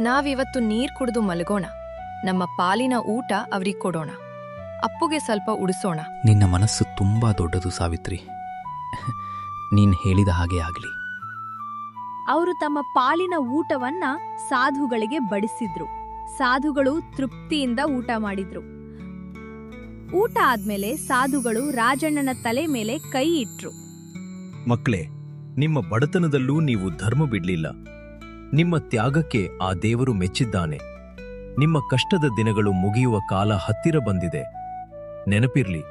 ನಾವಿವತ್ತು ನೀರ್ ಕುಡಿದು ಮಲಗೋಣ. ನಮ್ಮ ಪಾಲಿನ ಊಟ ಅವ್ರಿಗೆ ಕೊಡೋಣ. ಅಪ್ಪುಗೆ ಸ್ವಲ್ಪ ಉಡಿಸೋಣ. ನಿನ್ನ ಮನಸ್ಸು ತುಂಬಾ ದೊಡ್ಡದು ಸಾವಿತ್ರಿ. ನೀನ್ ಹೇಳಿದ ಹಾಗೆ ಆಗಲಿ. ಅವರು ತಮ್ಮ ಪಾಲಿನ ಊಟವನ್ನ ಸಾಧುಗಳಿಗೆ ಬಡಿಸಿದ್ರು. ಸಾಧುಗಳು ತೃಪ್ತಿಯಿಂದ ಊಟ ಮಾಡಿದ್ರು. ಊಟ ಆದ್ಮೇಲೆ ಸಾಧುಗಳು ರಾಜಣ್ಣನ ತಲೆ ಮೇಲೆ ಕೈ ಇಟ್ರು. ಮಕ್ಳೇ ನಿಮ್ಮ ಬಡತನದಲ್ಲೂ ನೀವು ಧರ್ಮ ಬಿಡ್ಲಿಲ್ಲ. ನಿಮ್ಮ ತ್ಯಾಗಕ್ಕೆ ಆ ದೇವರು ಮೆಚ್ಚಿದ್ದಾನೆ. ನಿಮ್ಮ ಕಷ್ಟದ ದಿನಗಳು ಮುಗಿಯುವ ಕಾಲ ಹತ್ತಿರ ಬಂದಿದೆ. ನೆನಪಿರ್ಲಿ,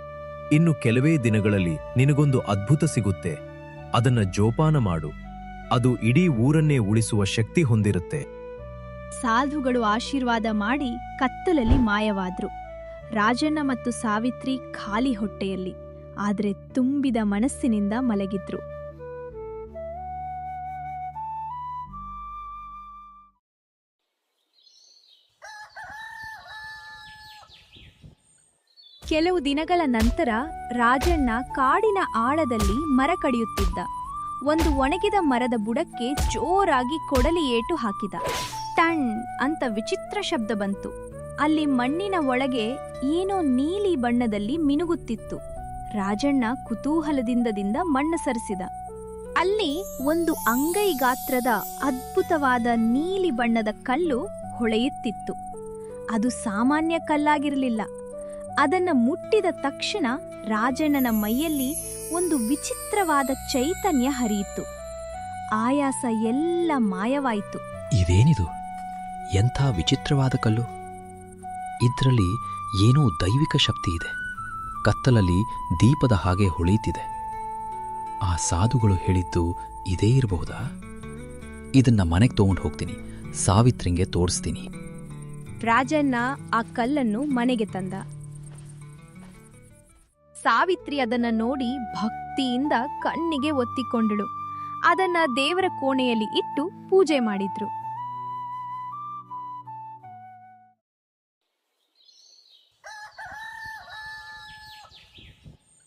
ಇನ್ನು ಕೆಲವೇ ದಿನಗಳಲ್ಲಿ ನಿನಗೊಂದು ಅದ್ಭುತ ಸಿಗುತ್ತೆ. ಅದನ್ನ ಜೋಪಾನ ಮಾಡು. ಅದು ಇಡೀ ಊರನ್ನೇ ಉಳಿಸುವ ಶಕ್ತಿ ಹೊಂದಿರುತ್ತೆ. ಸಾಧುಗಳು ಆಶೀರ್ವಾದ ಮಾಡಿ ಕತ್ತಲಲ್ಲಿ ಮಾಯವಾದ್ರು. ರಾಜಣ್ಣ ಮತ್ತು ಸಾವಿತ್ರಿ ಖಾಲಿ ಹೊಟ್ಟೆಯಲ್ಲಿ, ಆದರೆ ತುಂಬಿದ ಮನಸ್ಸಿನಿಂದ ಮಲಗಿದ್ರು. ಕೆಲವು ದಿನಗಳ ನಂತರ ರಾಜಣ್ಣ ಕಾಡಿನ ಆಳದಲ್ಲಿ ಮರ ಕಡಿಯುತ್ತಿದ್ದ. ಒಂದು ಒಣಗಿದ ಮರದ ಬುಡಕ್ಕೆ ಜೋರಾಗಿ ಕೊಡಲಿ ಏಟು ಹಾಕಿದ. ಟಣ್ ಅಂತ ವಿಚಿತ್ರ ಶಬ್ದ ಬಂತು. ಅಲ್ಲಿ ಮಣ್ಣಿನ ಒಳಗೆ ಏನೋ ನೀಲಿ ಬಣ್ಣದಲ್ಲಿ ಮಿನುಗುತ್ತಿತ್ತು. ರಾಜಣ್ಣ ಕುತೂಹಲದಿಂದದಿಂದ ಮಣ್ಣು ಸರಿಸಿದ. ಅಲ್ಲಿ ಒಂದು ಅಂಗೈ ಗಾತ್ರದ ಅದ್ಭುತವಾದ ನೀಲಿ ಬಣ್ಣದ ಕಲ್ಲು ಹೊಳೆಯುತ್ತಿತ್ತು. ಅದು ಸಾಮಾನ್ಯ ಕಲ್ಲಾಗಿರಲಿಲ್ಲ. ಅದನ್ನ ಮುಟ್ಟಿದ ತಕ್ಷಣ ರಾಜಣ್ಣನ ಮೈಯಲ್ಲಿ ಒಂದು ವಿಚಿತ್ರವಾದ ಚೈತನ್ಯ ಹರಿಯಿತು. ಆಯಾಸ ಎಲ್ಲ ಮಾಯವಾಯಿತು. ಇದೇನಿದು? ಎಂಥ ವಿಚಿತ್ರವಾದ ಕಲ್ಲು? ಇದರಲ್ಲಿ ಏನೋ ದೈವಿಕ ಶಕ್ತಿ ಇದೆ. ಕತ್ತಲಲ್ಲಿ ದೀಪದ ಹಾಗೆ ಹೊಳೆಯುತ್ತಿದೆ. ಆ ಸಾಧುಗಳು ಹೇಳಿದ್ದು ಇದೇ ಇರಬಹುದಾ? ಇದನ್ನ ಮನೆಗೆ ತಗೊಂಡು ಹೋಗ್ತೀನಿ. ಸಾವಿತ್ರಿಂಗೆ ತೋರಿಸ್ತೀನಿ. ರಾಜಣ್ಣ ಆ ಕಲ್ಲನ್ನು ಮನೆಗೆ ತಂದ. ಸಾವಿತ್ರಿ ಅದನ್ನ ನೋಡಿ ಭಕ್ತಿಯಿಂದ ಕಣ್ಣಿಗೆ ಒತ್ತಿಕೊಂಡಳು. ಅದನ್ನ ದೇವರ ಕೋಣೆಯಲ್ಲಿ ಇಟ್ಟು ಪೂಜೆ ಮಾಡಿದ್ರು.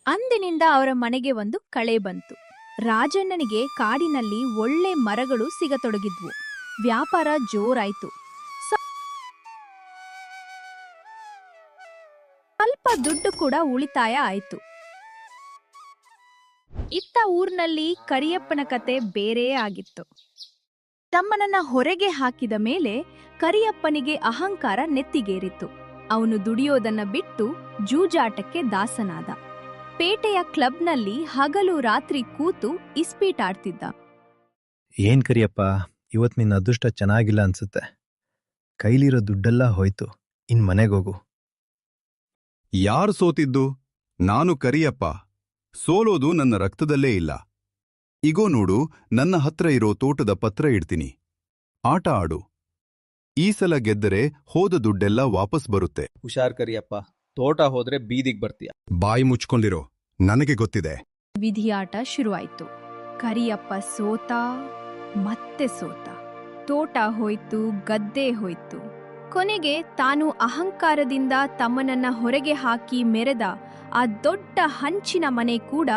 ಅಂದಿನಿಂದ ಅವರ ಮನೆಗೆ ಒಂದು ಕಳೆ ಬಂತು. ರಾಜಣ್ಣನಿಗೆ ಕಾಡಿನಲ್ಲಿ ಒಳ್ಳೆ ಮರಗಳು ಸಿಗತೊಡಗಿದ್ವು. ವ್ಯಾಪಾರ ಜೋರಾಯ್ತು. ಸ್ವಲ್ಪ ದುಡ್ಡು ಕೂಡ ಉಳಿತಾಯ ಆಯ್ತು. ಇತ್ತ ಊರ್ನಲ್ಲಿ ಕರಿಯಪ್ಪನ ಕತೆ ಬೇರೆಯೇ ಆಗಿತ್ತು. ತಮ್ಮನನ್ನ ಹೊರಗೆ ಹಾಕಿದ ಮೇಲೆ ಕರಿಯಪ್ಪನಿಗೆ ಅಹಂಕಾರ ನೆತ್ತಿಗೇರಿತು. ಅವನು ದುಡಿಯೋದನ್ನ ಬಿಟ್ಟು ಜೂಜಾಟಕ್ಕೆ ದಾಸನಾದ. ಪೇಟೆಯ ಕ್ಲಬ್ನಲ್ಲಿ ಹಗಲು ರಾತ್ರಿ ಕೂತು ಇಸ್ಪೀಟಾಡ್ತಿದ್ದ ಏನ್ ಕರಿಯಪ್ಪ, ಇವತ್ ನಿನ್ನ ಅದೃಷ್ಟ ಚೆನ್ನಾಗಿಲ್ಲ ಅನ್ಸುತ್ತೆ. ಕೈಲಿರೋ ದುಡ್ಡೆಲ್ಲ ಹೋಯ್ತು. ಇನ್ ಮನೆಗೋಗು ಯಾರು ಸೋತಿದ್ದು? ನಾನು ಕರಿಯಪ್ಪ. ಸೋಲೋದು ನನ್ನ ರಕ್ತದಲ್ಲೇ ಇಲ್ಲ. ಇಗೋ ನೋಡು ನನ್ನ ಹತ್ರ ಇರೋ ತೋಟದ ಪತ್ರ ಇಡ್ತೀನಿ. ಆಟ ಆಡು. ಈ ಸಲ ಗೆದ್ದರೆ ಹೋದ ದುಡ್ಡೆಲ್ಲ ವಾಪಸ್ ಬರುತ್ತೆ. ಹುಷಾರ್ ಕರಿಯಪ್ಪ. ತೋಟ ಹೋದ್ರೆ ಬೀದಿಗ್ ಬರ್ತೀಯ. ಬಾಯಿ ಮುಚ್ಕೊಂಡಿರೋ ನನಗೆ ಗೊತ್ತಿದೆ. ವಿಧಿಯಾಟ ಶುರುವಾಯ್ತು. ಕರಿಯಪ್ಪ ಸೋತ ಮತ್ತೆ ಸೋತ. ತೋಟ ಹೋಯ್ತು ಗದ್ದೆ ಹೋಯ್ತು. ಕೊನೆಗೆ ತಾನು ಅಹಂಕಾರದಿಂದ ತಮ್ಮನನ್ನ ಹೊರಗೆ ಹಾಕಿ ಮೆರೆದ ಆ ದೊಡ್ಡ ಹಂಚಿನ ಮನೆ ಕೂಡ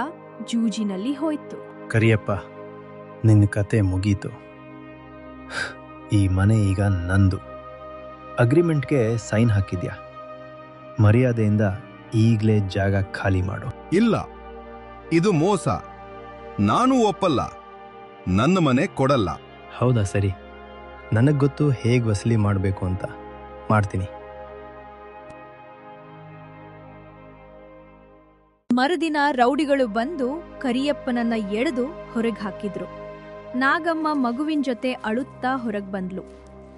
ಜೂಜಿನಲ್ಲಿ ಹೋಯ್ತು. ಕರಿಯಪ್ಪ ನಿನ್ನ ಕತೆ ಮುಗೀತು. ಈ ಮನೆ ಈಗ ನಂದು. ಅಗ್ರಿಮೆಂಟ್ಗೆ ಸೈನ್ ಹಾಕಿದ್ಯಾ? ಮರ್ಯಾದೆಯಿಂದ ಈಗಲೇ ಜಾಗ ಖಾಲಿ ಮಾಡು. ಇಲ್ಲ ಇದು ಮೋಸ. ನಾನು ಒಪ್ಪಲ್ಲ ನನ್ನ ಮನೆ ಕೊಡಲ್ಲ. ಹೌದಾ ಸರಿ. ನನಗೆ ಗೊತ್ತು ಹೇಗೆ ವಸೂಲಿ ಮಾಡಬೇಕು ಅಂತ. ಮಾಡ್ತೀನಿ. ಮರುದಿನ ರೌಡಿಗಳು ಬಂದು ಕರಿಯಪ್ಪನನ್ನ ಎಳೆದು ಹೊರಗೆ ಹಾಕಿದ್ರು. ನಾಗಮ್ಮ ಮಗುವಿನ ಜೊತೆ ಅಳುತ್ತಾ ಹೊರಗ್ ಬಂದ್ಲು.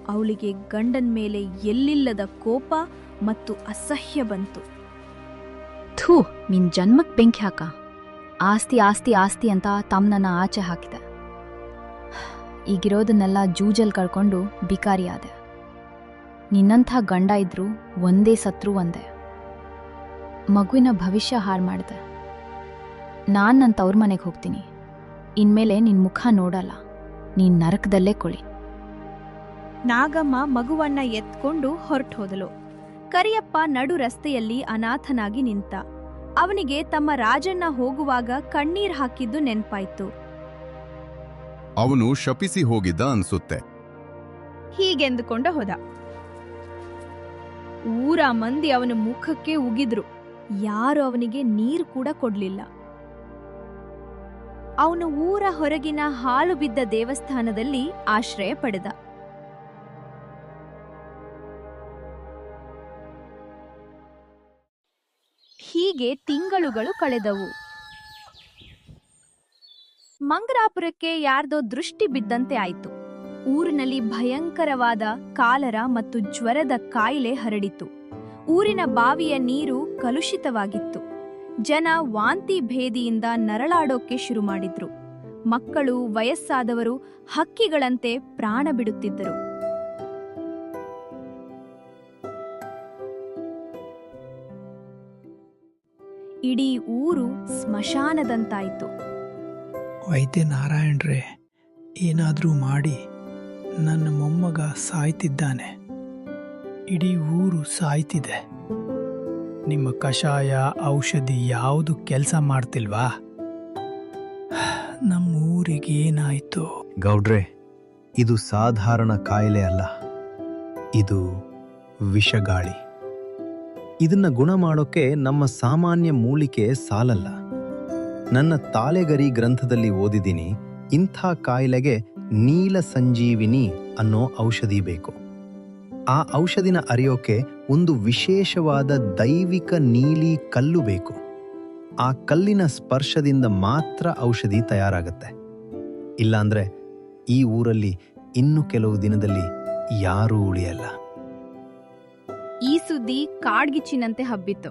ಅವಳಿಗೆ ಗಂಡನ್ ಮೇಲೆ ಎಲ್ಲಿಲ್ಲದ ಕೋಪ ಮತ್ತು ಅಸಹ್ಯ ಬಂತು. ಥೂ ನಿನ್ ಜನ್ಮಕ್ ಬೆಂಕಿ ಹಾಕ. ಆಸ್ತಿ ಆಸ್ತಿ ಆಸ್ತಿ ಅಂತ ತಮ್ಮನನ್ನ ಆಚೆ ಹಾಕಿದೆ. ಈಗಿರೋದನ್ನೆಲ್ಲ ಜೂಜಲ್ ಕಳ್ಕೊಂಡು ಬಿಕಾರಿಯಾದೆ ಆದೆ. ನಿನ್ನಂಥ ಗಂಡ ಇದ್ರು ಒಂದೇ ಸತ್ರು ಒಂದೇ. ಮಗುವಿನ ಭವಿಷ್ಯ ಹಾಳು ಮಾಡಿದೆ. ನಾನು ನನ್ನ ತವ್ರ ಮನೆಗೆ ಹೋಗ್ತೀನಿ. ಇನ್ಮೇಲೆ ನಿನ್ನ ಮುಖ ನೋಡಲ್ಲ. ನೀನ್ ನರಕದಲ್ಲೇ ಕೊಳಿ. ನಾಗಮ್ಮ ಮಗುವನ್ನ ಎತ್ಕೊಂಡು ಹೊರಟು ಹೋದಳು. ಕರಿಯಪ್ಪ ನಡು ರಸ್ತೆಯಲ್ಲಿ ಅನಾಥನಾಗಿ ನಿಂತ. ಅವನಿಗೆ ತಮ್ಮ ರಾಜಣ್ಣ ಹೋಗುವಾಗ ಕಣ್ಣೀರ್ ಹಾಕಿದ್ದು ನೆನ್ಪಾಯ್ತು. ಅವನು ಶಪಿಸಿ ಹೋಗಿದ್ದ ಅನ್ಸುತ್ತೆ. ಹೀಗೆಂದುಕೊಂಡ ಹೋದ. ಊರ ಮಂದಿ ಅವನ ಮುಖಕ್ಕೆ ಉಗಿದ್ರು. ಯಾರು ಅವನಿಗೆ ನೀರು ಕೂಡ ಕೊಡ್ಲಿಲ್ಲ. ಅವನು ಊರ ಹೊರಗಿನ ಹಾಲು ಬಿದ್ದ ದೇವಸ್ಥಾನದಲ್ಲಿ ಆಶ್ರಯ ಪಡೆದ. ಹೀಗೆ ತಿಂಗಳುಗಳು ಕಳೆದವು. ಮಂಗರಾಪುರಕ್ಕೆ ಯಾರ್ದೋ ದೃಷ್ಟಿ ಬಿದ್ದಂತೆ ಆಯಿತು. ಊರಿನಲ್ಲಿ ಭಯಂಕರವಾದ ಕಾಲರ ಮತ್ತು ಜ್ವರದ ಕಾಯಿಲೆ ಹರಡಿತು. ಊರಿನ ಬಾವಿಯ ನೀರು ಕಲುಷಿತವಾಗಿತ್ತು. ಜನ ವಾಂತಿ ಭೇದಿಯಿಂದ ನರಳಾಡೋಕೆ ಶುರು ಮಾಡಿದ್ರು. ಮಕ್ಕಳು, ವಯಸ್ಸಾದವರು ಹಕ್ಕಿಗಳಂತೆ ಪ್ರಾಣ ಬಿಡುತ್ತಿದ್ದರು. ಇಡೀ ಊರು ಸ್ಮಶಾನದಂತಾಯಿತು. ವೈದ್ಯ ನಾರಾಯಣ್ರೇ ಏನಾದರೂ ಮಾಡಿ. ನನ್ನ ಮೊಮ್ಮಗ ಸಾಯ್ತಿದ್ದಾನೆ. ಇಡೀ ಊರು ಸಾಯ್ತಿದೆ. ನಿಮ್ಮ ಕಷಾಯ, ಔಷಧಿ ಯಾವುದು ಕೆಲಸ ಮಾಡ್ತಿಲ್ವಾ? ನಮ್ಮ ಊರಿಗೆ ಏನಾಯ್ತು? ಗೌಡ್ರೆ, ಇದು ಸಾಧಾರಣ ಕಾಯಿಲೆ ಅಲ್ಲ. ಇದು ವಿಷಗಾಳಿ. ಇದನ್ನ ಗುಣ ಮಾಡೋಕೆ ನಮ್ಮ ಸಾಮಾನ್ಯ ಮೂಲಿಕೆ ಸಾಲಲ್ಲ. ನನ್ನ ತಾಳೆಗರಿ ಗ್ರಂಥದಲ್ಲಿ ಓದಿದ್ದೀನಿ, ಇಂಥ ಕಾಯಿಲೆಗೆ ನೀಲ ಸಂಜೀವಿನಿ ಅನ್ನೋ ಔಷಧಿ ಬೇಕು. ಆ ಔಷಧಿನ ಅರಿಯೋಕೆ ಒಂದು ವಿಶೇಷವಾದ ದೈವಿಕ ನೀಲಿ ಕಲ್ಲು ಬೇಕು. ಆ ಕಲ್ಲಿನ ಸ್ಪರ್ಶದಿಂದ ಮಾತ್ರ ಔಷಧಿ ತಯಾರಾಗತ್ತೆ. ಇಲ್ಲಾಂದ್ರೆ ಈ ಊರಲ್ಲಿ ಇನ್ನು ಕೆಲವು ದಿನದಲ್ಲಿ ಯಾರೂ ಉಳಿಯಲ್ಲ. ಈ ಸುದ್ದಿ ಕಾಡ್ಗಿಚ್ಚಿನಂತೆ ಹಬ್ಬಿತ್ತು.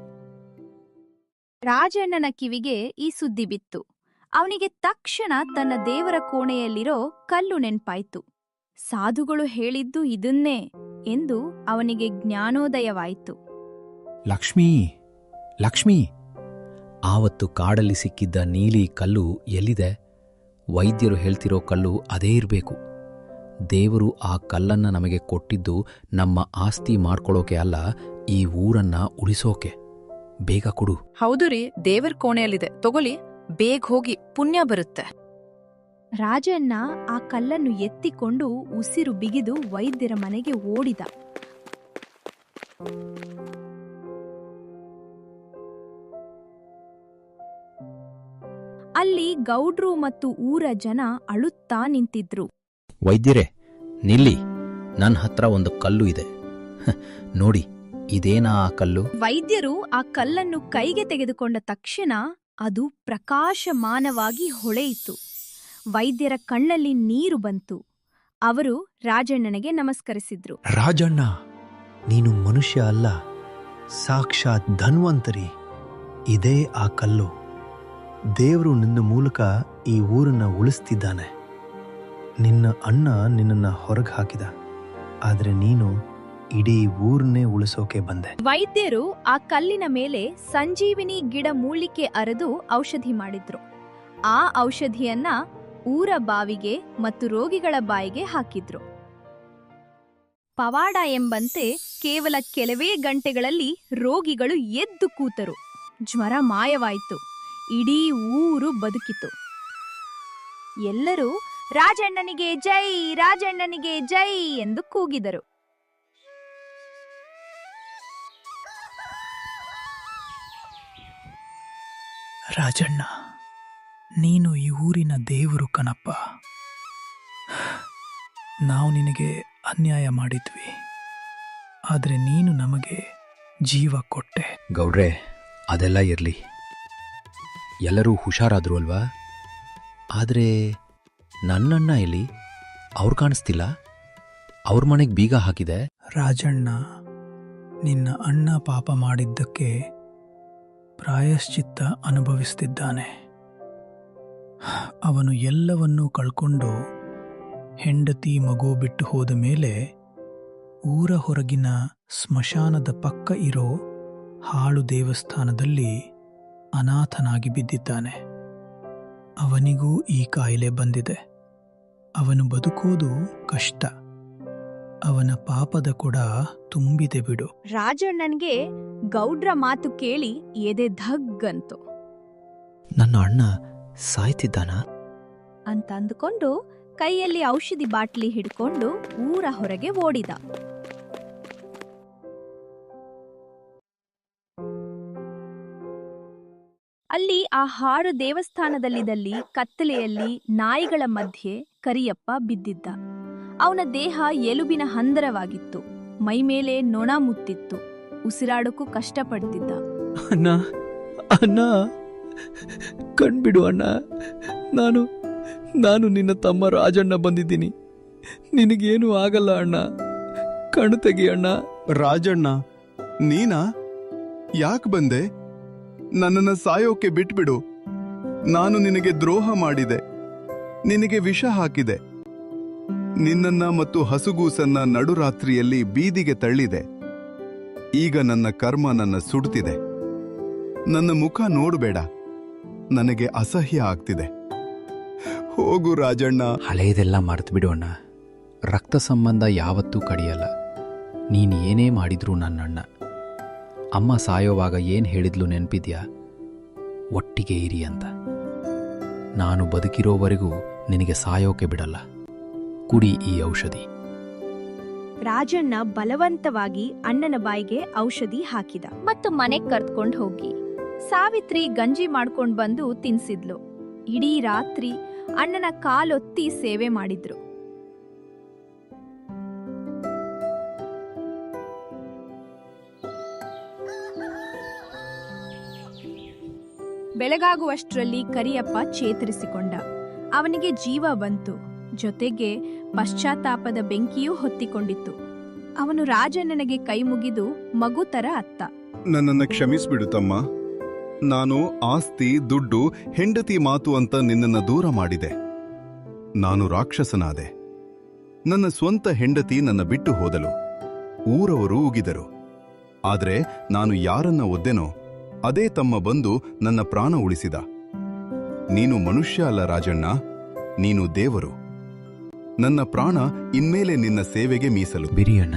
ರಾಜಣ್ಣನ ಕಿವಿಗೆ ಈ ಸುದ್ದಿ ಬಿತ್ತು. ಅವನಿಗೆ ತಕ್ಷಣ ತನ್ನ ದೇವರ ಕೋಣೆಯಲ್ಲಿರೋ ಕಲ್ಲು ನೆನ್ಪಾಯ್ತು. ಸಾಧುಗಳು ಹೇಳಿದ್ದು ಇದನ್ನೇ ಎಂದು ಅವನಿಗೆ ಜ್ಞಾನೋದಯವಾಯಿತು. ಲಕ್ಷ್ಮೀ ಲಕ್ಷ್ಮೀ ಆವತ್ತು ಕಾಡಲ್ಲಿ ಸಿಕ್ಕಿದ್ದ ನೀಲಿ ಕಲ್ಲು ಎಲ್ಲಿದೆ? ವೈದ್ಯರು ಹೇಳ್ತಿರೋ ಕಲ್ಲು ಅದೇ ಇರಬೇಕು. ದೇವರು ಆ ಕಲ್ಲನ್ನ ನಮಗೆ ಕೊಟ್ಟಿದ್ದು ನಮ್ಮ ಆಸ್ತಿ ಮಾಡ್ಕೊಳ್ಳೋಕೆ ಅಲ್ಲ ಈ ಊರನ್ನ ಉಳಿಸೋಕೆ. ಬೇಗ ಕೊಡು. ಹೌದು ರೀ ದೇವರ ಕೋಣೆಯಲ್ಲಿದೆ. ತಗೊಳ್ಳಿ. ಬೇಗ ಹೋಗಿ ಪುಣ್ಯ ಬರುತ್ತೆ. ರಾಜಣ್ಣ ಆ ಕಲ್ಲನ್ನು ಎತ್ತಿಕೊಂಡು ಉಸಿರು ಬಿಗಿದು ವೈದ್ಯರ ಮನೆಗೆ ಓಡಿದ. ಅಲ್ಲಿ ಗೌಡ್ರು ಮತ್ತು ಊರ ಜನ ಅಳುತ್ತಾ ನಿಂತಿದ್ರು. ವೈದ್ಯರೇ ನಿಲ್ಲಿ. ನನ್ನ ಹತ್ರ ಒಂದು ಕಲ್ಲು ಇದೆ. ಹ, ನೋಡಿ ಇದೇನಾ ಆ ಕಲ್ಲು? ವೈದ್ಯರು ಆ ಕಲ್ಲನ್ನು ಕೈಗೆ ತೆಗೆದುಕೊಂಡ ತಕ್ಷಣ ಅದು ಪ್ರಕಾಶಮಾನವಾಗಿ ಹೊಳೆಯಿತು. ವೈದ್ಯರ ಕಣ್ಣಲ್ಲಿ ನೀರು ಬಂತು. ಅವರು ರಾಜಣ್ಣನಿಗೆ ನಮಸ್ಕರಿಸಿದ್ರು. ರಾಜಣ್ಣ, ನೀನು ಮನುಷ್ಯ ಅಲ್ಲ. ಸಾಕ್ಷಾತ್ ಧನ್ವಂತರಿ. ಇದೇ ಆ ಕಲ್ಲು. ದೇವರು ನಿನ್ನ ಮೂಲಕ ಈ ಊರನ್ನು ಉಳಿಸ್ತಿದ್ದಾನೆ. ನಿನ್ನ ಅಣ್ಣ ನಿನ್ನನ್ನು ಹೊರಗೆ ಹಾಕಿದ. ಆದರೆ ನೀನು ಇಡೀ ಊರ್ನೇ ಉಳಿಸೋಕೆ ಬಂದೆ. ವೈದ್ಯರು ಆ ಕಲ್ಲಿನ ಮೇಲೆ ಸಂಜೀವಿನಿ ಗಿಡ ಮೂಲಿಕೆ ಅರೆದು ಔಷಧಿ ಮಾಡಿದ್ರು. ಆ ಔಷಧಿಯನ್ನ ಊರ ಬಾವಿಗೆ ಮತ್ತು ರೋಗಿಗಳ ಬಾಯಿಗೆ ಹಾಕಿದ್ರು. ಪವಾಡ ಎಂಬಂತೆ ಕೇವಲ ಕೆಲವೇ ಗಂಟೆಗಳಲ್ಲಿ ರೋಗಿಗಳು ಎದ್ದು ಕೂತರು. ಜ್ವರ ಮಾಯವಾಯಿತು. ಇಡೀ ಊರು ಬದುಕಿತು ಎಲ್ಲರೂ, ರಾಜಣ್ಣನಿಗೆ ಜೈ ರಾಜಣ್ಣನಿಗೆ ಜೈ ಎಂದು ಕೂಗಿದರು. ರಾಜಣ್ಣ ನೀನು ಈ ಊರಿನ ದೇವರು ಕಣಪ್ಪ. ನಾವು ನಿನಗೆ ಅನ್ಯಾಯ ಮಾಡಿದ್ವಿ. ಆದರೆ ನೀನು ನಮಗೆ ಜೀವ ಕೊಟ್ಟೆ. ಗೌಡ್ರೆ ಅದೆಲ್ಲ ಇರಲಿ. ಎಲ್ಲರೂ ಹುಷಾರಾದ್ರು ಅಲ್ವಾ? ಆದರೆ ನನ್ನಣ್ಣ ಇಲ್ಲಿ ಅವ್ರು ಕಾಣಿಸ್ತಿಲ್ಲ? ಅವ್ರ ಮನೆಗೆ ಬೀಗ ಹಾಕಿದೆ? ರಾಜಣ್ಣ ನಿನ್ನ ಅಣ್ಣ ಪಾಪ ಮಾಡಿದ್ದಕ್ಕೆ ಪ್ರಾಯಶ್ಚಿತ್ತ ಅನುಭವಿಸ್ತಿದ್ದಾನೆ. ಅವನು ಎಲ್ಲವನ್ನೂ ಕಳ್ಕೊಂಡು ಹೆಂಡತಿ ಮಗು ಬಿಟ್ಟು ಹೋದ ಮೇಲೆ ಊರ ಹೊರಗಿನ ಸ್ಮಶಾನದ ಪಕ್ಕ ಇರೋ ಹಾಳು ದೇವಸ್ಥಾನದಲ್ಲಿ ಅನಾಥನಾಗಿ ಬಿದ್ದಿದ್ದಾನೆ. ಅವನಿಗೂ ಈ ಕಾಯಿಲೆ ಬಂದಿದೆ. ಅವನು ಬದುಕೋದು ಕಷ್ಟ. ಅವನ ಪಾಪದ ಕೊಡ ತುಂಬಿದೆ ಬಿಡು. ರಾಜಣ್ಣನ್ಗೆ ಗೌಡ್ರ ಮಾತು ಕೇಳಿ ಎದೆ ಧಗ್ಗಂತು. ನನ್ನ ಅಣ್ಣ ಸಾಯ್ತಿದ್ದಾನ? ಅಂತ ಅಂದುಕೊಂಡು ಕೈಯಲ್ಲಿ ಔಷಧಿ ಬಾಟ್ಲಿ ಹಿಡ್ಕೊಂಡು ಊರ ಹೊರಗೆ ಓಡಿದ. ಅಲ್ಲಿ ಆ ಹಾರು ದೇವಸ್ಥಾನದಲ್ಲಿದ್ದಲ್ಲಿ ಕತ್ತಲೆಯಲ್ಲಿ ನಾಯಿಗಳ ಮಧ್ಯೆ ಕರಿಯಪ್ಪ ಬಿದ್ದಿದ್ದ. ಅವನ ದೇಹ ಎಲುಬಿನ ಹಂದರವಾಗಿತ್ತು. ಮೈ ಮೇಲೆ ನೊಣ ಮುತ್ತಿತ್ತು. ಉಸಿರಾಡಕ್ಕೂ ಕಷ್ಟಪಡ್ತಿದ್ದ. ಅಣ್ಣ ಅಣ್ಣ ಕಣ್ಬಿಡು ಅಣ್ಣ. ನಾನು ನಾನು ನಿನ್ನ ತಮ್ಮ ರಾಜಣ್ಣ ಬಂದಿದ್ದೀನಿ. ನಿನಗೇನು ಆಗಲ್ಲ ಅಣ್ಣ. ಕಣ್ಣು ತೆಗಿ ಅಣ್ಣ. ರಾಜಣ್ಣ ನೀನಾ? ಯಾಕೆ ಬಂದೆ? ನನ್ನನ್ನ ಸಾಯೋಕೆ ಬಿಟ್ಬಿಡು. ನಾನು ನಿನಗೆ ದ್ರೋಹ ಮಾಡಿದೆ. ನಿನಗೆ ವಿಷ ಹಾಕಿದೆ. ನಿನ್ನನ್ನ ಮತ್ತು ಹಸುಗೂಸನ್ನ ನಡುರಾತ್ರಿಯಲ್ಲಿ ಬೀದಿಗೆ ತಳ್ಳಿದೆ. ಈಗ ನನ್ನ ಕರ್ಮ ನನ್ನ ಸುಡ್ತಿದೆ. ನನ್ನ ಮುಖ ನೋಡಬೇಡ. ನನಗೆ ಅಸಹ್ಯ ಆಗ್ತಿದೆ. ಹೋಗು ರಾಜಣ್ಣ. ಹಳೆಯದೆಲ್ಲ ಮರೆತು ಬಿಡೋಣ ರಕ್ತ ಸಂಬಂಧ ಯಾವತ್ತೂ ಕಡಿಯಲ್ಲ. ನೀನು ಏನೇ ಮಾಡಿದ್ರು ನನ್ನಣ್ಣ. ಅಮ್ಮ ಸಾಯೋವಾಗ ಏನು ಹೇಳಿದ್ಲು ನೆನಪಿದ್ಯಾ? ಒಟ್ಟಿಗೆ ಇರಿ ಅಂತ. ನಾನು ಬದುಕಿರೋವರೆಗೂ ನಿನಗೆ ಸಾಯೋಕೆ ಬಿಡಲ್ಲ. ಕುಡಿ ಈ ಔಷಧಿ. ರಾಜಣ್ಣ ಬಲವಂತವಾಗಿ ಅಣ್ಣನ ಬಾಯಿಗೆ ಔಷಧಿ ಹಾಕಿದ. ಮತ್ತು ಮನೆಗ್ ಕರ್ತ್ಕೊಂಡು ಹೋಗಿ. ಸಾವಿತ್ರಿ ಗಂಜಿ ಮಾಡ್ಕೊಂಡು ಬಂದು ತಿನ್ಸಿದ್ಲು. ಇಡೀ ರಾತ್ರಿ ಅಣ್ಣನ ಕಾಲೊತ್ತಿ ಸೇವೆ ಮಾಡಿದ್ರು. ಬೆಳಗಾಗುವಷ್ಟರಲ್ಲಿ ಕರಿಯಪ್ಪ ಚೇತರಿಸಿಕೊಂಡ. ಅವನಿಗೆ ಜೀವ ಬಂತು. ಜೊತೆಗೆ ಪಶ್ಚಾತ್ತಾಪದ ಬೆಂಕಿಯೂ ಹೊತ್ತಿಕೊಂಡಿತ್ತು. ಅವನು ರಾಜಣ್ಣನಿಗೆ ಕೈ ಮುಗಿದು ಮಗು ತರ ಅತ್ತ. ನನ್ನನ್ನು ಕ್ಷಮಿಸ್ಬಿಡು ತಮ್ಮ. ನಾನು ಆಸ್ತಿ, ದುಡ್ಡು, ಹೆಂಡತಿ ಮಾತು ಅಂತ ನಿನ್ನನ್ನು ದೂರ ಮಾಡಿದೆ. ನಾನು ರಾಕ್ಷಸನಾದೆ. ನನ್ನ ಸ್ವಂತ ಹೆಂಡತಿ ನನ್ನ ಬಿಟ್ಟು ಹೋದಲು ಊರವರು ಉಗಿದರು. ಆದರೆ ನಾನು ಯಾರನ್ನ ಒದ್ದೆನೋ, ಅದೇ ತಮ್ಮ ಬಂದು ನನ್ನ ಪ್ರಾಣ ಉಳಿಸಿದ. ನೀನು ಮನುಷ್ಯ ಅಲ್ಲ ರಾಜಣ್ಣ, ನೀನು ದೇವರು. ನನ್ನ ಪ್ರಾಣ ಇನ್ಮೇಲೆ ನಿನ್ನ ಸೇವೆಗೆ ಮೀಸಲು. ಬಿರಿಯಣ್ಣ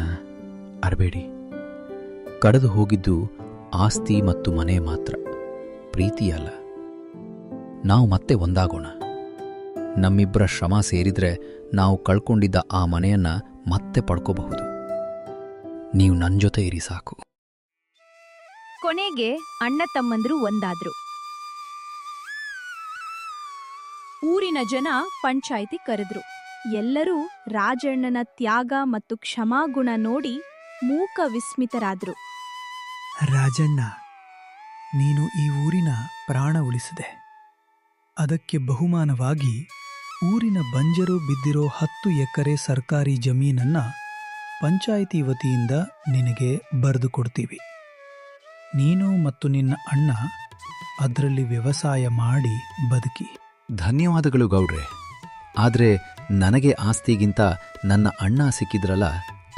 ಅರಬೇಡಿ. ಕಡದು ಹೋಗಿದ್ದು ಆಸ್ತಿ ಮತ್ತು ಮನೆ ಮಾತ್ರ. ಪ್ರೀತಿಯಲ್ಲ ನಾವು ಮತ್ತೆ ಒಂದಾಗೋಣ. ನಮ್ಮಿಬ್ಬರ ಶ್ರಮ ಸೇರಿದ್ರೆ ನಾವು ಕಳ್ಕೊಂಡಿದ್ದ ಆ ಮನೆಯನ್ನ ಮತ್ತೆ ಪಡ್ಕೋಬಹುದು. ನೀವು ನನ್ನ ಜೊತೆ ಇರಿ ಸಾಕು. ಕೊನೆಗೆ ಅಣ್ಣ ತಮ್ಮಂದ್ರು ಒಂದಾದ್ರು. ಊರಿನ ಜನ ಪಂಚಾಯಿತಿ ಕರೆದ್ರು. ಎಲ್ಲರೂ ರಾಜಣ್ಣನ ತ್ಯಾಗ ಮತ್ತು ಕ್ಷಮಾಗುಣ ನೋಡಿ ಮೂಕ ವಿಸ್ಮಿತರಾದರು. ರಾಜಣ್ಣ ನೀನು ಈ ಊರಿನ ಪ್ರಾಣ ಉಳಿಸಿದೆ. ಅದಕ್ಕೆ ಬಹುಮಾನವಾಗಿ ಊರಿನ ಬಂಜರು ಬಿದ್ದಿರೋ ಹತ್ತು ಎಕರೆ ಸರ್ಕಾರಿ ಜಮೀನನ್ನ ಪಂಚಾಯಿತಿ ವತಿಯಿಂದ ನಿನಗೆ ಬರೆದು ಕೊಡ್ತೀವಿ. ನೀನು ಮತ್ತು ನಿನ್ನ ಅಣ್ಣ ಅದರಲ್ಲಿ ವ್ಯವಸಾಯ ಮಾಡಿ ಬದುಕಿ. ಧನ್ಯವಾದಗಳು ಗೌಡ್ರೆ. ಆದರೆ ನನಗೆ ಆಸ್ತಿಗಿಂತ ನನ್ನ ಅಣ್ಣ ಸಿಕ್ಕಿದ್ರಲ್ಲ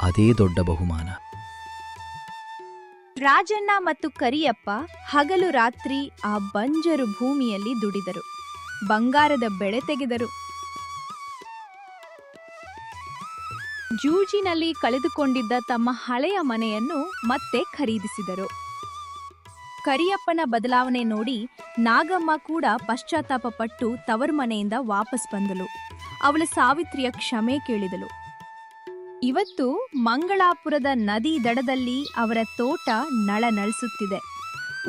ಅದೇ ದೊಡ್ಡ ಬಹುಮಾನ. ರಾಜಣ್ಣ ಮತ್ತು ಕರಿಯಪ್ಪ ಹಗಲು ರಾತ್ರಿ ಆ ಬಂಜರು ಭೂಮಿಯಲ್ಲಿ ದುಡಿದರು. ಬಂಗಾರದ ಬೆಳೆ ತೆಗೆದರು. ಜೂಜಿನಲ್ಲಿ ಕಳೆದುಕೊಂಡಿದ್ದ ತಮ್ಮ ಹಳೆಯ ಮನೆಯನ್ನು ಮತ್ತೆ ಖರೀದಿಸಿದರು. ಕರಿಯಪ್ಪನ ಬದಲಾವಣೆ ನೋಡಿ ನಾಗಮ್ಮ ಕೂಡ ಪಶ್ಚಾತ್ತಾಪ ಪಟ್ಟು ತವರು ಮನೆಯಿಂದ ವಾಪಸ್ ಬಂದಳು. ಅವಳ ಸಾವಿತ್ರಿಯ ಕ್ಷಮೆ ಕೇಳಿದಳು. ಇವತ್ತು ಮಂಗಳಾಪುರದ ನದಿ ದಡದಲ್ಲಿ ಅವರ ತೋಟ ನಳನಳಿಸುತ್ತಿದೆ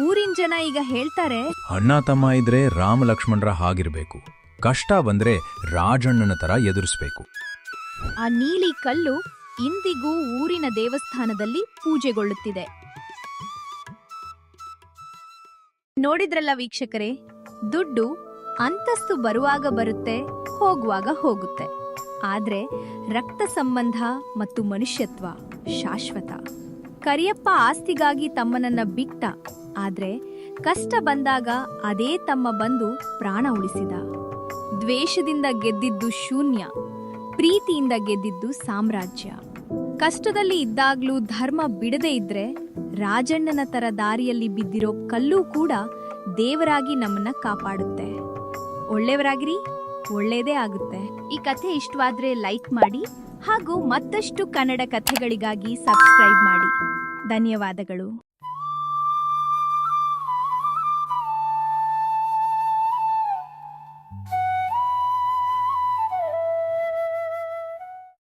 ಊರಿನ ಜನ ಈಗ ಹೇಳ್ತಾರೆ ಅಣ್ಣ ತಮ್ಮ ಇದ್ರೆ ರಾಮ ಲಕ್ಷ್ಮಣರ ಹಾಗಿರ್ಬೇಕು. ಕಷ್ಟ ಬಂದ್ರೆ ರಾಜಣ್ಣನ ತರ ಎದುರಿಸ್ಬೇಕು. ಆ ನೀಲಿ ಕಲ್ಲು ಇಂದಿಗೂ ಊರಿನ ದೇವಸ್ಥಾನದಲ್ಲಿ ಪೂಜೆಗೊಳ್ಳುತ್ತಿದೆ. ನೋಡಿದ್ರಲ್ಲ ವೀಕ್ಷಕರೇ, ದುಡ್ಡು ಅಂತಸ್ತು ಬರುವಾಗ ಬರುತ್ತೆ, ಹೋಗುವಾಗ ಹೋಗುತ್ತೆ. ಆದ್ರೆ ರಕ್ತ ಸಂಬಂಧ ಮತ್ತು ಮನುಷ್ಯತ್ವ ಶಾಶ್ವತ. ಕರಿಯಪ್ಪ ಆಸ್ತಿಗಾಗಿ ತಮ್ಮನನ್ನ ಬಿಟ್ಟ, ಆದ್ರೆ ಕಷ್ಟ ಬಂದಾಗ ಅದೇ ತಮ್ಮ ಬಂದು ಪ್ರಾಣ ಉಳಿಸಿದ. ದ್ವೇಷದಿಂದ ಗೆದ್ದಿದ್ದು ಶೂನ್ಯ, ಪ್ರೀತಿಯಿಂದ ಗೆದ್ದಿದ್ದು ಸಾಮ್ರಾಜ್ಯ. ಕಷ್ಟದಲ್ಲಿ ಇದ್ದಾಗ್ಲೂ ಧರ್ಮ ಬಿಡದೇ ಇದ್ರೆ ರಾಜಣ್ಣನ ತರ ದಾರಿಯಲ್ಲಿ ಬಿದ್ದಿರೋ ಕಲ್ಲು ಕೂಡ ದೇವರಾಗಿ ನಮ್ಮನ್ನ ಕಾಪಾಡುತ್ತೆ. ಒಳ್ಳೆಯವರಾಗಿರಿ ಒಳ್ಳೇದೇ ಆಗುತ್ತೆ. ಈ ಕಥೆ ಇಷ್ಟವಾದ್ರೆ ಲೈಕ್ ಮಾಡಿ ಹಾಗೂ ಮತ್ತಷ್ಟು ಕನ್ನಡ ಕಥೆಗಳಿಗಾಗಿ ಸಬ್ಸ್ಕ್ರೈಬ್ ಮಾಡಿ. ಧನ್ಯವಾದಗಳು.